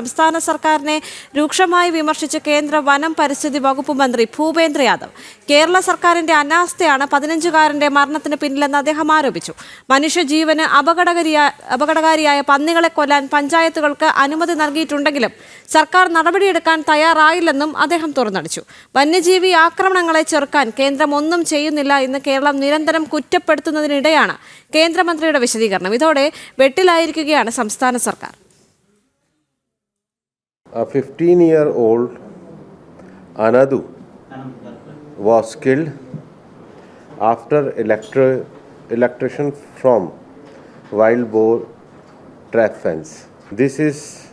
സംസ്ഥാന സർക്കാരിനെ രൂക്ഷമായി വിമർശിച്ച് കേന്ദ്ര വനം പരിസ്ഥിതി വകുപ്പ് മന്ത്രി ഭൂപേന്ദ്ര യാദവ്. കേരള സർക്കാരിന്റെ അനാസ്ഥയാണ് പതിനഞ്ചുകാരന്റെ മരണത്തിന് പിന്നിലെന്ന് അദ്ദേഹം ആരോപിച്ചു. മനുഷ്യജീവന് അപകടകരിയായ അപകടകാരിയായ പന്നികളെ കൊല്ലാൻ പഞ്ചായത്തുകൾക്ക് അനുമതി നൽകിയിട്ടുണ്ടെങ്കിലും സർക്കാർ നടപടിയെടുക്കാൻ തയ്യാറായില്ലെന്നും അദ്ദേഹം തുറന്നടിച്ചു. വന്യജീവി ആക്രമണങ്ങളെ ചെറുക്കാൻ കേന്ദ്രം ഒന്നും ചെയ്യുന്നില്ല എന്ന് കേരളം നിരന്തരം കുറ്റപ്പെടുത്തുന്നതിനിടെയാണ് കേന്ദ്രമന്ത്രിയുടെ വിശദീകരണം. ഇതോടെ വെട്ടിലായിരിക്കുകയാണ് സംസ്ഥാന സർക്കാർ. A 15 year old Anadu was killed after electro- electrocution from wild boar trap fence. This is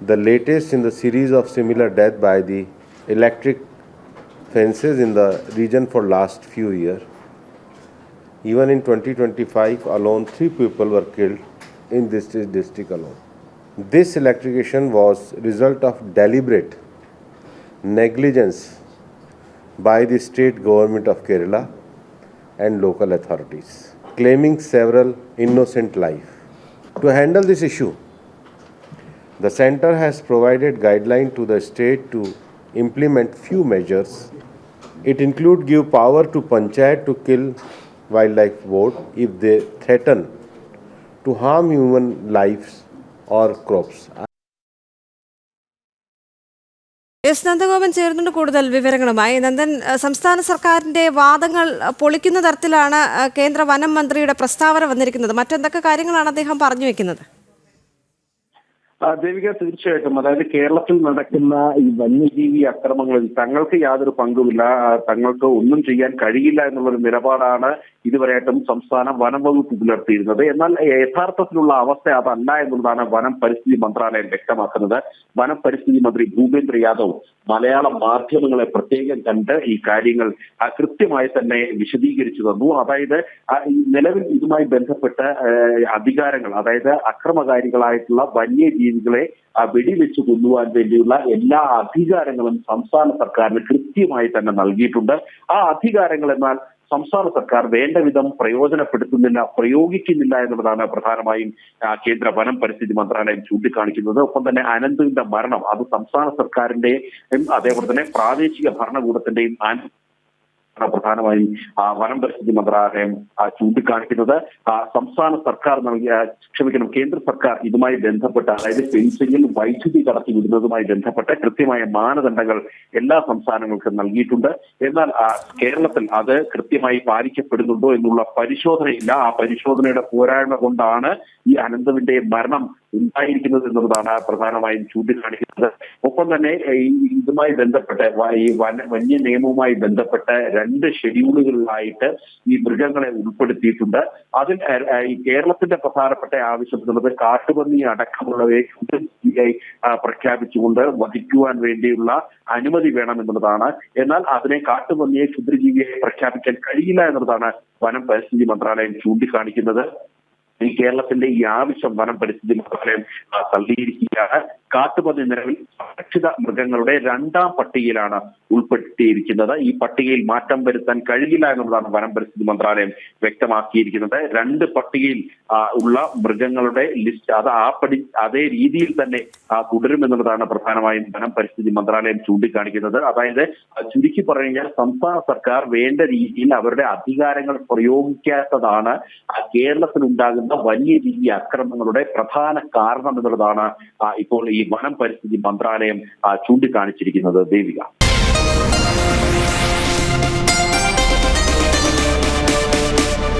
the latest in the series of similar death by the electric fences in the region for last few years. Even in 2025 alone, three people were killed in this district alone. This electrocution was result of deliberate negligence by the state government of Kerala and local authorities, claiming several innocent life. To handle this issue, the center has provided guideline to the state to implement few measures. It include give power to panchayat to kill wildlife board if they threaten to harm human lives or crops. S Nandagopan ചേർന്നുണ്ട് കൂടുതൽ വിവരങ്ങളുമായി. നന്ദൻ സംസ്ഥാന സർക്കാരിന്റെ വാദങ്ങൾ പൊളിക്കുന്ന തരത്തിലാണ് കേന്ദ്ര വനം മന്ത്രിയുടെ പ്രസ്താവന വന്നിരിക്കുന്നത്. മറ്റെന്തൊക്കെ കാര്യങ്ങളാണ് അദ്ദേഹം പറഞ്ഞു വെക്കുന്നത്? ദേവിക തീർച്ചയായിട്ടും. അതായത് കേരളത്തിൽ നടക്കുന്ന ഈ വന്യജീവി അക്രമങ്ങളിൽ തങ്ങൾക്ക് യാതൊരു പങ്കുമില്ല. തങ്ങൾക്ക് ഒന്നും ചെയ്യാൻ കഴിയില്ല എന്നുള്ളൊരു നിലപാടാണ് ഇതുവരെയായിട്ടും സംസ്ഥാന വനം വകുപ്പ് പുലർത്തിയിരുന്നത്. എന്നാൽ യഥാർത്ഥത്തിലുള്ള അവസ്ഥ അതല്ല എന്നുള്ളതാണ് വനം പരിസ്ഥിതി മന്ത്രാലയം വ്യക്തമാക്കുന്നത്. വനം പരിസ്ഥിതി മന്ത്രി ഭൂപേന്ദ്ര യാദവ് മലയാള മാധ്യമങ്ങളെ പ്രത്യേകം കണ്ട് ഈ കാര്യങ്ങൾ കൃത്യമായി തന്നെ വിശദീകരിച്ചു തന്നു. അതായത് നിലവിൽ ഇതുമായി ബന്ധപ്പെട്ട അധികാരങ്ങൾ അതായത് അക്രമകാരികളായിട്ടുള്ള വന്യജീവികളെ ആ, വെടിവെച്ച് കൊല്ലുവാൻ വേണ്ടിയുള്ള എല്ലാ അധികാരങ്ങളും സംസ്ഥാന സർക്കാരിന് കൃത്യമായി തന്നെ നൽകിയിട്ടുണ്ട്. ആ അധികാരങ്ങൾ എന്നാൽ സംസ്ഥാന സർക്കാർ വേണ്ട വിധം പ്രയോജനപ്പെടുത്തുന്നില്ല പ്രയോഗിക്കുന്നില്ല എന്നുള്ളതാണ് പ്രധാനമായും കേന്ദ്ര വനം പരിസ്ഥിതി മന്ത്രാലയം ചൂണ്ടിക്കാണിക്കുന്നത്. ഒപ്പം തന്നെ അനന്തുവിന്റെ മരണം അത് സംസ്ഥാന സർക്കാരിന്റെയും അതേപോലെ തന്നെ പ്രാദേശിക ഭരണകൂടത്തിന്റെയും പ്രധാനമായും വനം പരിസ്ഥിതി മന്ത്രാലയം ചൂണ്ടിക്കാണിക്കുന്നത്. സംസ്ഥാന സർക്കാർ നൽകിയ ക്ഷമിക്കണം കേന്ദ്ര സർക്കാർ ഇതുമായി ബന്ധപ്പെട്ട് അതായത് ഫെൻസിംഗിൽ വൈദ്യുതി കടത്തി വിടുന്നതുമായി ബന്ധപ്പെട്ട് കൃത്യമായ മാനദണ്ഡങ്ങൾ എല്ലാ സംസ്ഥാനങ്ങൾക്കും നൽകിയിട്ടുണ്ട്. എന്നാൽ കേരളത്തിൽ അത് കൃത്യമായി പാലിക്കപ്പെടുന്നുണ്ടോ എന്നുള്ള പരിശോധനയില്ല. ആ പരിശോധനയുടെ പോരായ്മ കൊണ്ടാണ് ഈ അനന്തവിന്റെ മരണം ഉണ്ടായിരിക്കുന്നത് എന്നുള്ളതാണ് പ്രധാനമായും ചൂണ്ടിക്കാണിക്കുന്നത്. ഒപ്പം തന്നെ ഇതുമായി ബന്ധപ്പെട്ട് ഈ വന വന്യ നിയമവുമായി ബന്ധപ്പെട്ട് രണ്ട് ഷെഡ്യൂളുകളിലായിട്ട് ഈ മൃഗങ്ങളെ ഉൾപ്പെടുത്തിയിട്ടുണ്ട്. അതിൽ ഈ കേരളത്തിന്റെ പ്രധാനപ്പെട്ട ആവശ്യം എന്നുള്ളത് കാട്ടുപന്നി അടക്കമുള്ളവയെ പ്രഖ്യാപിച്ചുകൊണ്ട് വധിക്കുവാൻ വേണ്ടിയുള്ള അനുമതി വേണം എന്നുള്ളതാണ് എന്നാൽ അതിനെ കാട്ടുപന്നിയെ ക്ഷുദ്രജീവിയായി പ്രഖ്യാപിക്കാൻ കഴിയില്ല എന്നുള്ളതാണ് വനം പരിസ്ഥിതി മന്ത്രാലയം ചൂണ്ടിക്കാണിക്കുന്നത്. ഈ കേരളത്തിന്റെ ഈ ആവശ്യം വനം പരിസ്ഥിതി മന്ത്രാലയം തള്ളിയിരിക്കുകയാണ്. കാട്ടുപന്നി നിലവിൽ സംരക്ഷിത മൃഗങ്ങളുടെ രണ്ടാം പട്ടികയിലാണ് ഉൾപ്പെടുത്തിയിരിക്കുന്നത് ഈ പട്ടികയിൽ മാറ്റം വരുത്താൻ കഴിയില്ല എന്നുള്ളതാണ് വനം പരിസ്ഥിതി മന്ത്രാലയം വ്യക്തമാക്കിയിരിക്കുന്നത്. രണ്ട് പട്ടികയിൽ ഉള്ള മൃഗങ്ങളുടെ ലിസ്റ്റ് അത് ആ പടി അതേ രീതിയിൽ തന്നെ തുടരുമെന്നുള്ളതാണ് പ്രധാനമായും വനം പരിസ്ഥിതി മന്ത്രാലയം ചൂണ്ടിക്കാണിക്കുന്നത്. അതായത് ചുരുക്കി പറഞ്ഞു സംസ്ഥാന സർക്കാർ വേണ്ട രീതിയിൽ അവരുടെ അധികാരങ്ങൾ പ്രയോഗിക്കാത്തതാണ് കേരളത്തിൽ ഉണ്ടാകുന്ന വലിയ രീതി അക്രമങ്ങളുടെ പ്രധാന കാരണം എന്നുള്ളതാണ് ഇപ്പോൾ വനം പരിസ്ഥിതി മന്ത്രാലയം ചൂണ്ടിക്കാണിച്ചിരിക്കുന്നത് ദേവിക.